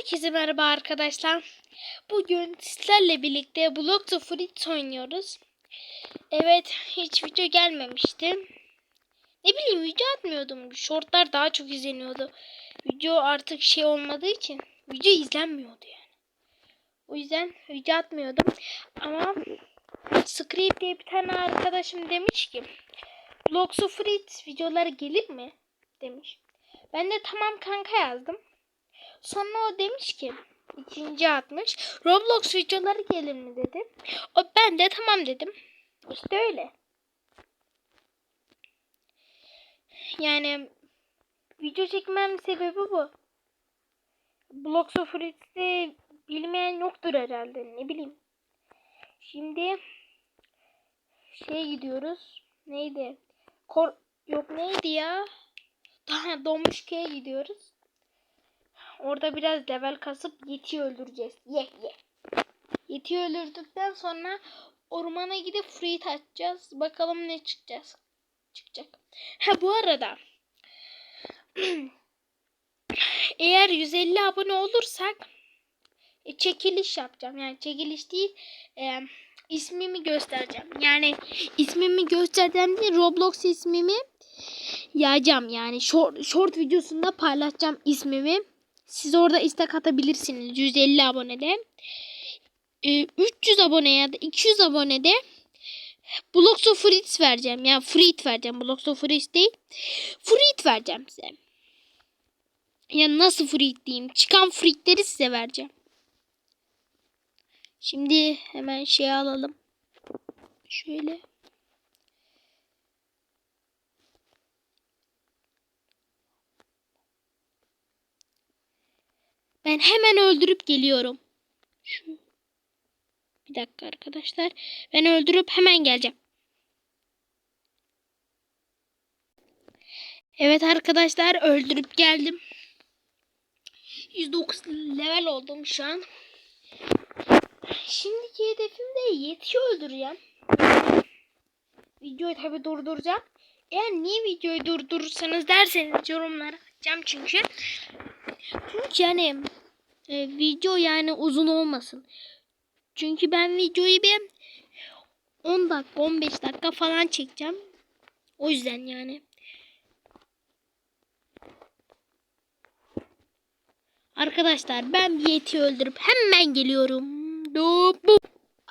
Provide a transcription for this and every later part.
Herkese merhaba arkadaşlar. Bugün sizlerle birlikte Block of Fruits oynuyoruz. Evet hiç video gelmemişti. Ne bileyim video atmıyordum. Shortlar daha çok izleniyordu. Video artık şey olmadığı için video izlenmiyordu yani. O yüzden video atmıyordum. Ama Script diye bir tane arkadaşım demiş ki Blocks of Fruits videoları gelir mi? Demiş. Ben de tamam kanka yazdım. Sonra o demiş ki ikinci atmış. Roblox videoları gelir mi dedi. O ben de tamam dedim. İşte öyle. Yani video çekmem sebebi bu. Blocks of Fritz'i bilmeyen yoktur herhalde. Ne bileyim. Şimdi şey gidiyoruz. Neydi? Kor yok neydi ya? Daha donmuş köye gidiyoruz. Orada biraz level kasıp Yeti öldüreceğiz. Ye ye. Yeti öldürdükten sonra ormana gidip fruit atacağız. Bakalım ne çıkacağız. Çıkacak. Ha bu arada eğer 150 abone olursak e, çekiliş yapacağım. Yani çekiliş değil e, ismimi göstereceğim. Yani ismimi göstereceğim değil Roblox ismimi yayacağım. Yani short, short videosunda paylaşacağım ismimi. Siz orada istek atabilirsiniz 150 abonede. Ee, 300 abone ya da 200 abonede Blocks of Fruits vereceğim. Yani Fruit vereceğim. Blocks of Fruits değil. Fruit vereceğim size. Yani nasıl Fruit diyeyim. Çıkan Fruit'leri size vereceğim. Şimdi hemen şey alalım. Şöyle. Ben hemen öldürüp geliyorum. Şu. Bir dakika arkadaşlar. Ben öldürüp hemen geleceğim. Evet arkadaşlar öldürüp geldim. 109 level oldum şu an. Şimdiki hedefim de Yeti öldüreceğim. Videoyu tabi durduracağım. Eğer niye videoyu durdurursanız derseniz yorumlara atacağım çünkü. Çünkü yani e, video yani uzun olmasın. Çünkü ben videoyu bir 10 dakika 15 dakika falan çekeceğim. O yüzden yani. Arkadaşlar ben bir yeti öldürüp hemen geliyorum. Bu.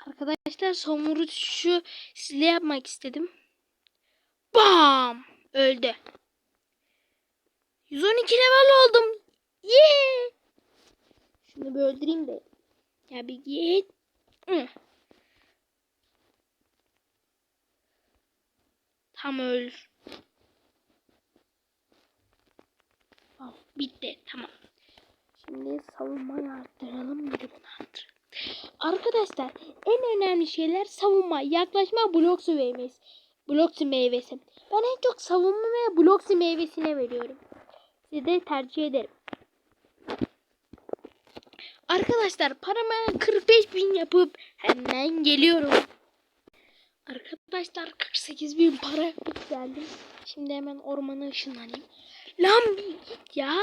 Arkadaşlar son vuruşu sizle yapmak istedim. Bam! Öldü. 112 level oldum. Yeah! Şunu bir öldüreyim de. Ya bir git. Tam öl. Al, bitti. Tamam. Şimdi savunmayı arttıralım. Bir. Arkadaşlar en önemli şeyler savunma, yaklaşma, bloksu meyvesi. Bloksu meyvesi. Ben en çok savunma ve bloksu meyvesine veriyorum. Size de tercih ederim. Arkadaşlar paramı 45 bin yapıp hemen geliyorum. Arkadaşlar 48 bin para yapıp geldim. Şimdi hemen ormana ışınlanayım. Lan bir git ya.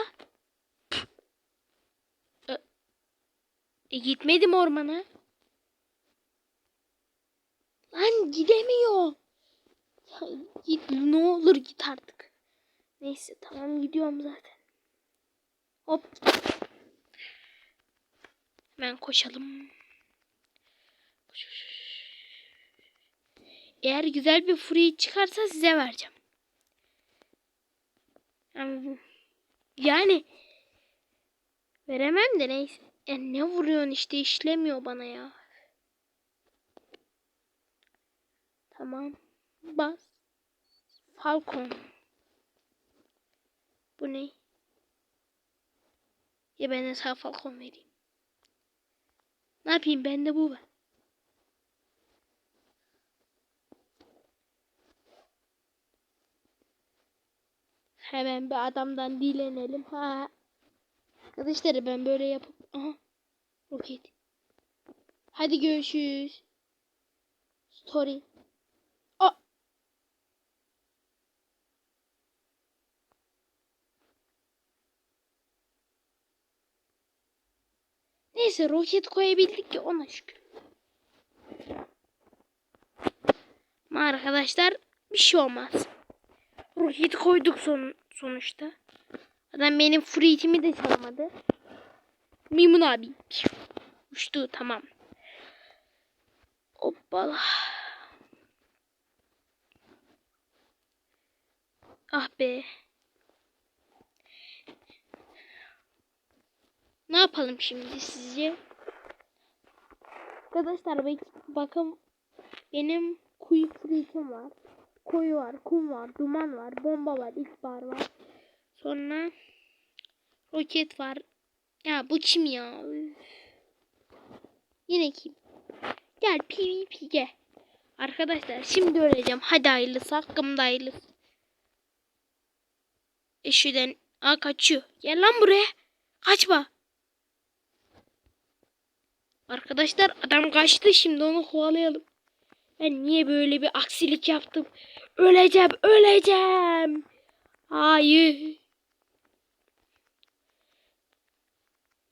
E, gitmedim ormana. Lan gidemiyor. Ya, git ne olur git artık. Neyse tamam gidiyorum zaten. Hop. Hemen koşalım. Eğer güzel bir free çıkarsa size vereceğim. Yani veremem de neyse. E ne vuruyorsun işte işlemiyor bana ya. Tamam. Bas. Falcon. Bu ne? Ya ben de Falcon vereyim. Ne yapayım bende bu var. Hemen bir adamdan dilenelim. Ha. Arkadaşlar ben böyle yapıp aha. Roket. Hadi görüşürüz. Story. Aa. Neyse roket koyabildik ki ona şükür. Ama arkadaşlar bir şey olmaz. Roket koyduk son, sonuçta. Adam benim fruitimi de çalmadı. Mimun abi. Uçtu tamam. Hoppala. Ah be. Ne yapalım şimdi sizce? Arkadaşlar bak- bakın benim kuyu fruitim var. Koyu var, kum var, duman var, bomba var, ihbar var. Sonra roket var. Ya bu kim ya? Yine kim? Gel PvP gel. Arkadaşlar şimdi öleceğim. Hadi hayırlısı. Hakkımda hayırlısı. Eşiden. Aa kaçıyor. Gel lan buraya. Kaçma. Arkadaşlar adam kaçtı. Şimdi onu kovalayalım. Ben niye böyle bir aksilik yaptım? Öleceğim. Öleceğim. Hayır.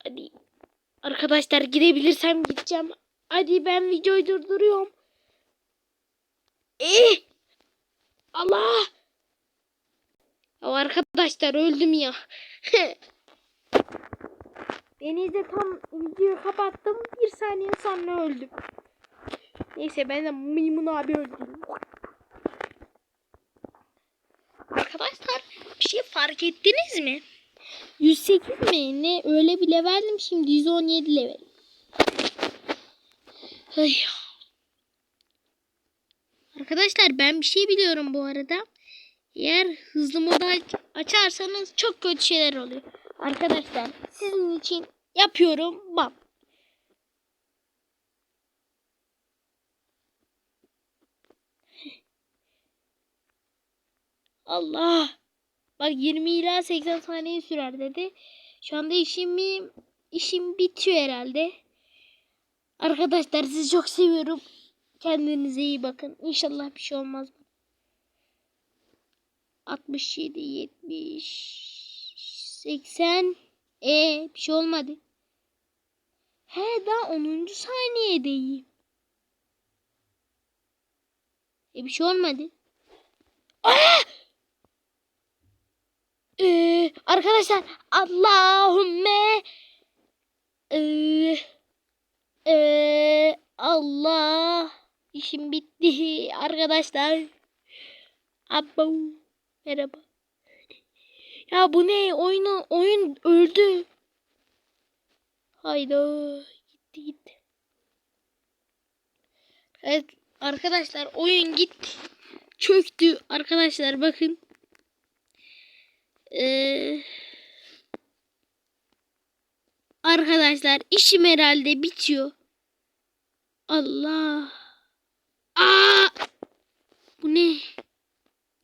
Hadi. Arkadaşlar gidebilirsem gideceğim. Hadi ben videoyu durduruyorum. Eh! Allah! Ya arkadaşlar öldüm ya. Denizde tam videoyu kapattım. Bir saniye sonra öldüm. Neyse ben de Maymun abi öldüm. Arkadaşlar bir şey fark ettiniz mi? 108 mi? Ne öyle bir leveldim şimdi 117 level. Ay. Arkadaşlar ben bir şey biliyorum bu arada. Eğer hızlı modu aç- açarsanız çok kötü şeyler oluyor. Arkadaşlar sizin için yapıyorum. Bak. Allah. Bak 20 ila 80 saniye sürer dedi. Şu anda işimi işim bitiyor herhalde. Arkadaşlar sizi çok seviyorum. Kendinize iyi bakın. İnşallah bir şey olmaz. 67 70 80 e bir şey olmadı. He daha 10. saniyedeyim. E bir şey olmadı. Aa! Ee, arkadaşlar Allahümme ee, ee, Allah işim bitti arkadaşlar. Abo merhaba. Ya bu ne oyunu oyun öldü. Hayda gitti gitti. Evet arkadaşlar oyun gitti. Çöktü arkadaşlar bakın. Ee, arkadaşlar işim herhalde bitiyor. Allah. Aa! Bu ne?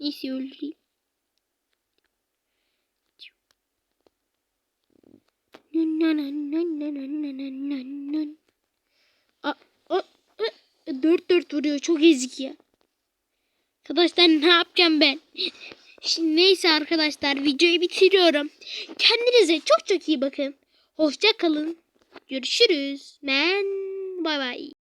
Neyse öldüreyim. Aa, o, ı, dört dört vuruyor. Çok ezik ya. Arkadaşlar ne yapacağım ben? Şimdi neyse arkadaşlar videoyu bitiriyorum. Kendinize çok çok iyi bakın. Hoşça kalın. Görüşürüz. Ben bay bay.